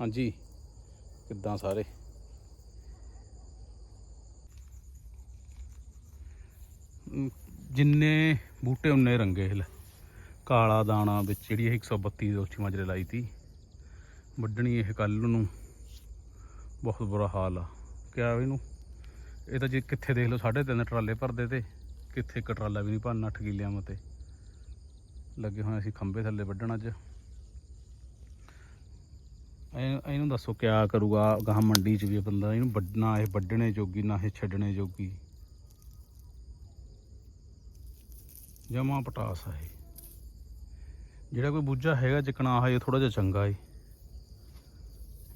ਹਾਂਜੀ। ਕਿੱਦਾਂ ਸਾਰੇ? ਜਿੰਨੇ ਬੂਟੇ ਉਨੇ ਰੰਗੇ ਹਿਲ। ਕਾਲਾ ਦਾਣਾ ਵਿੱਚ ਜਿਹੜੀ ਇਹ 132 ਦੋਚੀ ਮਾਜਰੇ ਲਾਈ ਤੀ। ਵੱਢਣੀ ਇਹ ਕੱਲ ਨੂੰ। ਬਹੁਤ ਬੁਰਾ ਹਾਲ ਆ। ਕਿਆ ਇਹਨੂੰ? ਇਹ ਤਾਂ ਜੇ ਕਿੱਥੇ ਦੇਖ ਲਓ, ਸਾਢੇ ਤਿੰਨ ਟਰਾਲੇ ਭਰਦੇ ਤੇ। ਕਿੱਥੇ ਇੱਕ ਟਰਾਲਾ ਵੀ ਨਹੀਂ ਭਰਨ 8 ਕਿੱਲਿਆਂ ਮਤੇ। ਲੱਗੇ ਹੋਏ ਅਸੀਂ ਖੰਭੇ ਥੱਲੇ ਵੱਢਣ ਅੱਜ। ਇਹ- ਇਹਨੂੰ ਦੱਸੋ ਕਿਆ ਕਰੂਗਾ ਗਾਹ ਮੰਡੀ 'ਚ ਵੀ ਬੰਦਾ ਇਹਨੂੰ ਵੱਢਣਾ ਇਹ ਵੱਢਣੇ ਜੋਗੀ ਨਾ ਇਹ ਛੱਡਣੇ ਜੋਗੀ। ਜਮਾ ਪਟਾਸ ਆ ਇਹ। ਜਿਹੜਾ ਕੋਈ ਬੂਝਾ ਹੈਗਾ ਚਿਕਣਾ ਆ ਇਹ ਥੋੜਾ ਜਿਹਾ ਚੰਗਾ ਏ।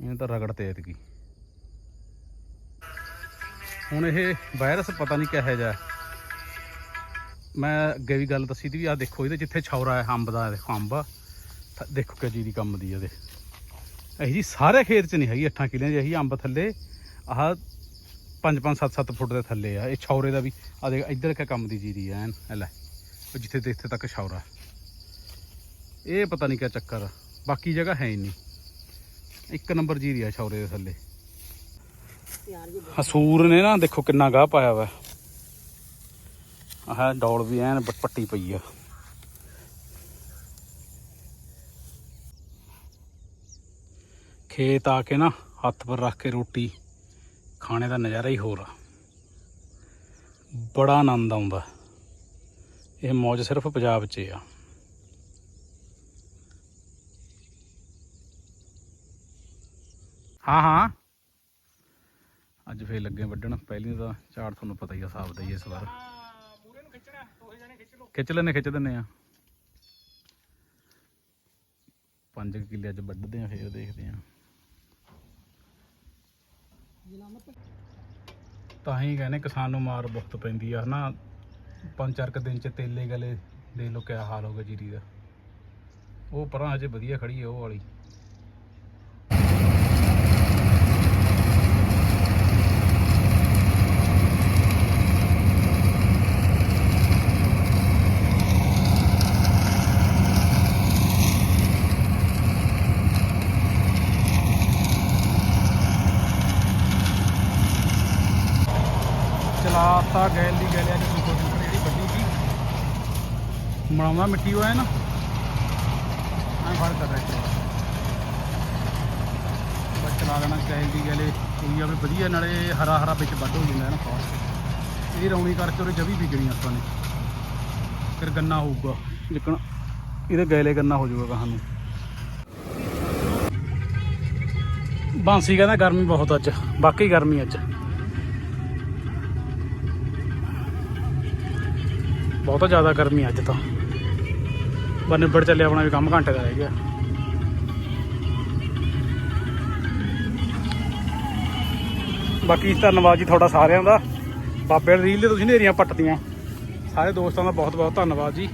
ਇਹਨੇ ਤਾਂ ਰਗੜ ਤੇ ਐਤਕੀ ਹੁਣ ਇਹ ਵਾਇਰਸ ਪਤਾ ਨਹੀਂ ਕਿਹੋ ਜਿਹਾ ਹੈ। ਮੈਂ ਅੱਗੇ ਵੀ ਗੱਲ ਦੱਸੀ ਤੀ ਵੀ ਆ ਦੇਖੋ ਇਹਦੇ ਜਿੱਥੇ ਛੌਰਾ ਹੈ ਅੰਬ ਦਾ ਦੇਖੋ ਅੰਬ। ਆ, ਥ- ਦੇਖੋ ਕਿ ਜੀ ਦੀ ਕੰਮ ਦੀ ਇਹਦੇ। ਇਹੀ ਜੀ ਸਾਰੇ ਖੇਤ 'ਚ ਨਹੀਂ ਹੈਗੀ 8 ਕਿਲਿਆਂ 'ਚ ਇਹੀ ਅੰਬ ਥੱਲੇ। ਆਹ 5 5 7 7 ਫੁੱਟ ਦੇ ਥੱਲੇ ਆ। ਇਹ ਛੌਰੇ ਦਾ ਵੀ ਆ ਦੇਖ, ਇੱਧਰ ਕਿ ਕੰਮ ਦੀ ਜੀਰੀ ਆ, ਐਨ, ਇਹ ਲੈ। ਉਹ ਜਿੱਥੇ ਤੇ ਇੱਥੇ ਤੱਕ ਛੌਰਾ। ਇਹ ਪਤਾ ਨਹੀਂ ਕਿਆ ਚੱਕਰ ਬਾਕੀ ਜਗ੍ਹਾ ਹੈ ਹੀ ਨਹੀਂ। ਇੱਕ ਨੰਬਰ ਜੀਰੀ ਆ ਛੌਰੇ ਦੇ ਥੱਲੇ। ਹਸੂਰ ਨੇ ਨਾ, ਦੇਖੋ ਕਿੰਨਾ ਗਾਹ ਪਾਇਆ ਵਾ। ਆਹ ਡੌਲ ਵੀ ਐਨ ਪੱਟੀ ਪਈ ਆ। ਖੇਤ ਆ ਕੇ ਨਾ ਹੱਥ ਪਰ ਰੱਖ ਕੇ ਰੋਟੀ ਖਾਣੇ ਦਾ ਨਜ਼ਾਰਾ ਹੀ ਹੋਰ ਆ। ਬੜਾ ਆਨੰਦ ਆਉਂਦਾ। ਇਹ ਮੌਜ ਸਿਰਫ ਪੰਜਾਬ 'ਚ ਆ। ਹਾਂ ਹਾਂ। ਅੱਜ ਫੇਰ ਲੱਗੇ ਵੱਢਣ। ਪਹਿਲੀ ਦਾ ਝਾੜ ਤੁਹਾਨੂੰ ਪਤਾ ਹੀ ਆ ਹਿਸਾਬ ਦਾ ਹੀ ਇਸ ਵਾਰ। ਖਿੱਚ ਲੈਨੇ ਖਿੱਚ ਦਿੰਨੇ ਆ। 5 ਕਿੱਲੇ ਅੱਜ ਵੱਢਦੇ ਆ, ਫੇਰ ਦੇਖਦੇ ਆ। ਤਾਂ ਹੀ ਕਹਿੰਦੇ ਕਿਸਾਨ ਨੂੰ ਮਾਰ ਬਹੁਤ ਪੈਂਦੀ ਆ, ਹਨਾ? ਪੰਜ ਚਾਰ ਕੁ ਦਿਨ ਚ ਤੇਲੇ ਗਲੇ ਦੇ ਲੋ ਕਿਆ ਹਾਲ ਹੋ ਗਿਆ ਜੀਰੀ ਦਾ। ਉਹ ਪਰਾਂ ਅਜੇ ਵਧੀਆ ਖੜੀ ਹੈ ਉਹ ਵਾਲੀ। ਚਲਾਤਾ ਗੈਲ ਦੀ ਗੈਲਿਆ ਦੀ ਸੁਪਰ ਡੂਪਰ ਜਿਹੜੀ ਵੱਡੀ ਸੀ। ਮਣਾਉਂਦਾ ਮਿੱਟੀ ਹੋਇਆ ਨਾ ਐਂ ਫੜ ਕਰ ਰਿਹਾ ਬਸ ਚਲਾ ਦੇਣਾ ਗੈਲ ਦੀ ਗੈਲੇ ਹੋਈ ਜਾਵੇ ਵਧੀਆ, ਨਾਲੇ ਹਰਾ ਹਰਾ ਵਿੱਚ ਵੱਢ ਹੋ ਜਾਂਦਾ ਹੈ ਨਾ ਫਾਸ ਇਹ ਰੌਣੀ ਕਰਕੇ ਉਹਦੇ ਜਵੀ ਵਿਗਣੀ ਆਪਾਂ ਨੇ। ਫਿਰ ਗੰਨਾ ਹੋਊਗਾ। ਜਿੱਕਣ ਇਹਦੇ ਗੈਲੇ ਗੰਨਾ ਹੋ ਜਾਊਗਾ ਕਹਾਂ ਨੂੰ ਬਾਂਸੀ ਕਹਿੰਦਾ ਗਰਮੀ ਬਹੁਤ ਅੱਜ। ਬਾਕੀ ਗਰਮੀ ਅੱਜ। ਬਹੁਤਾ ਜ਼ਿਆਦਾ ਗਰਮੀ ਅੱਜ ਤਾਂ। ਪਰ ਨਿਬੜ ਚੱਲਿਆ ਆਪਣਾ ਵੀ ਕੰਮ ਘੰਟੇ ਦਾ ਰਹਿ ਗਿਆ। ਬਾਕੀ ਧੰਨਵਾਦ ਜੀ ਤੁਹਾਡਾ ਸਾਰਿਆਂ ਦਾ। ਬਾਬੇ ਵਾਲੀ ਰੀਲ ਦੇ ਤੁਸੀਂ ਨੇਰੀਆਂ ਪੱਟਦੀਆਂ ਸਾਰੇ ਦੋਸਤਾਂ ਦਾ ਬਹੁਤ ਬਹੁਤ ਧੰਨਵਾਦ ਜੀ।